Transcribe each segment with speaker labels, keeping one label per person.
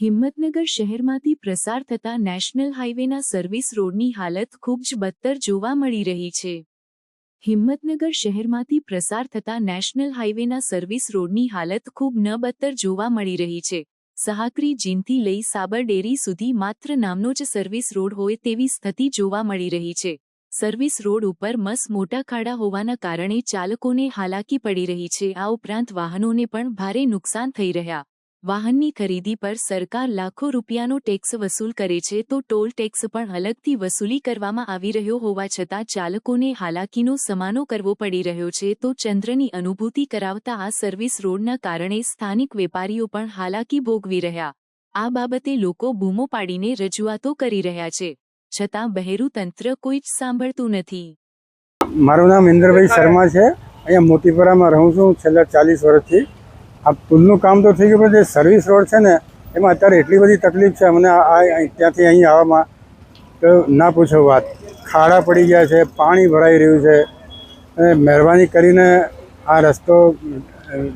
Speaker 1: હિંમતનગર શહેરમાંથી પ્રસાર થતા નેશનલ હાઇવેના સર્વિસ રોડની હાલત ખૂબ જ બદતર જોવા મળી રહી છે. હિંમતનગર શહેરમાંથી પ્રસાર થતા નેશનલ હાઇવેના સર્વિસ રોડની હાલત ખૂબ ન બદતર જોવા મળી રહી છે. સહાકરી જીનથી લઈ સાબરડેરી સુધી માત્ર નામનો જ સર્વિસ રોડ હોય તેવી સ્થિતિ જોવા મળી રહી છે. સર્વિસ રોડ ઉપર મસ મોટા ખાડા હોવાના કારણે ચાલકોને હાલાકી પડી રહી છે. આ ઉપરાંત વાહનોને પણ ભારે નુકસાન થઈ રહ્યા. વાહનની ખરીદી પર સરકાર લાખો રૂપિયાનો ટેક્સ વસૂલ કરે છે તો ટોલ ટેક્સ પણ અલગથી વસૂલી કરવામાં આવી રહ્યો હોવા છતાં ચાલકોને હાલાકીનો સમાનો કરવો પડી રહ્યો છે તો ચંદ્રની અનુભૂતિ કરાવતા આ સર્વિસ રોડના કારણે સ્થાનિક વેપારીઓ પણ હાલાકી ભોગવી રહ્યા. આ બાબતે લોકો બૂમો પાડીને રજૂઆતો કરી રહ્યા છે. છતાં બહેરું તંત્ર કોઈ જ સાંભળતું નથી.
Speaker 2: મારું નામ ઇન્દ્રભાઈ શર્મા છે. અહીંયા મોતીપરામાં રહું છું છેલ્લા ચાલીસ વર્ષથી. આ પુલનું કામ તો થઈ ગયું પણ જે સર્વિસ રોડ છે ને એમાં અત્યારે એટલી બધી તકલીફ છે અમને આ ત્યાંથી અહીં આવવામાં. તો ના પૂછો વાત. ખાડા પડી ગયા છે પાણી ભરાઈ રહ્યું છે. અને મહેરબાની કરીને આ રસ્તો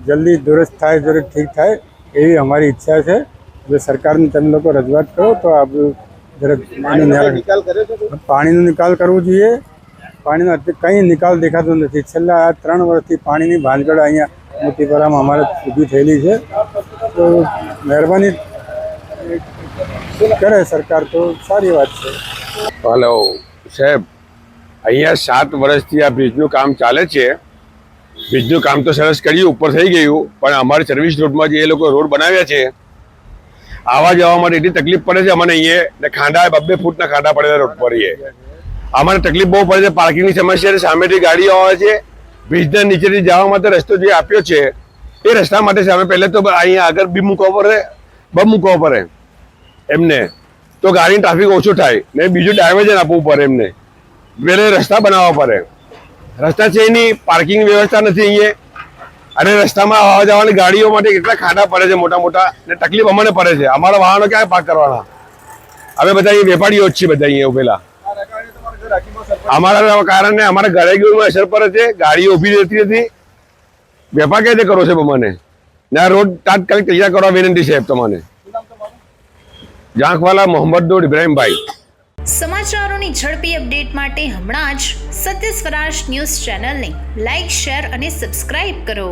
Speaker 2: જલ્દી દુરસ્ત થાય જરૂર ઠીક થાય એવી અમારી ઈચ્છા છે. જો સરકારને તમે લોકો રજૂઆત કરો તો આ જરાક પાણીનો નિકાલ કરવો જોઈએ. પાણીનો કંઈ નિકાલ દેખાતો નથી. છેલ્લા આ ત્રણ વર્ષથી પાણીની ભાંજગડ અહીંયા મોતીપરામાં અમારે ઊભી થયેલી છે. તો મહેરબાની કરે સરકાર તો સારી વાત છે.
Speaker 3: હલો, સાહેબ, અહીંયા સાત વર્ષથી આ બ્રિજનું કામ ચાલે છે. બ્રિજનું કામ તો સરસ કર્યું, ઉપર થઈ ગયું, પણ અમારી સર્વિસ રોડમાં જે એ લોકો રોડ બનાવ્યા છે આવા જવા માટે એટલી તકલીફ પડે છે અમને અહીંયા, ને ખાંડા બબ્બે ફૂટના ખાંડા પડેલા રોડ પર અમારે તકલીફ બહુ પડે છે પાર્કિંગની સમસ્યા સામેથી ગાડીઓ આવે છે બ્રિજના નીચેથી જવા માટે રસ્તો જે આપ્યો છે, એ રસ્તા માટે સામે પહેલે તો અહીંયા આગળ બી મૂકવા પડે, બમ મૂકવા પડે એમને. તો ગાડીની ટ્રાફિક ઓછું થાય ને બીજું ડાયમેજન આપવું પડે એમને. પહેલે રસ્તા બનાવવા પડે. રસ્તા છે એની પાર્કિંગ વ્યવસ્થા નથી અહીંયા. અને રસ્તામાં આવવા જવાની ગાડીઓ માટે કેટલા ખાડા પડે છે, મોટા મોટા, ને તકલીફ અમને પડે છે. અમારા વાહનો ક્યાં પાર્ક કરવાના? અમે બધા અહીં વેપારીઓ જ છીએ બધા અહીંયા ઉભેલા. અમારા કારણે અમારા ગયું અસર પડે છે, ગાડીઓ ઊભી રહેતી નથી. વેપાર કઈ રીતે કરો છો મને ને, રોડ તાત્કાલિક તૈયાર કરવા વિનંતી છે તમને જાંખવાલા મોહમ્મદ દોડ, ઇબ્રાહીમભાઈ.
Speaker 4: સમાચારોની ઝડપી અપડેટ માટે હમણાં જ સત્ય સ્વરાજ ન્યૂઝ ચેનલને લાઇક શેર અને સબસ્ક્રાઇબ કરો.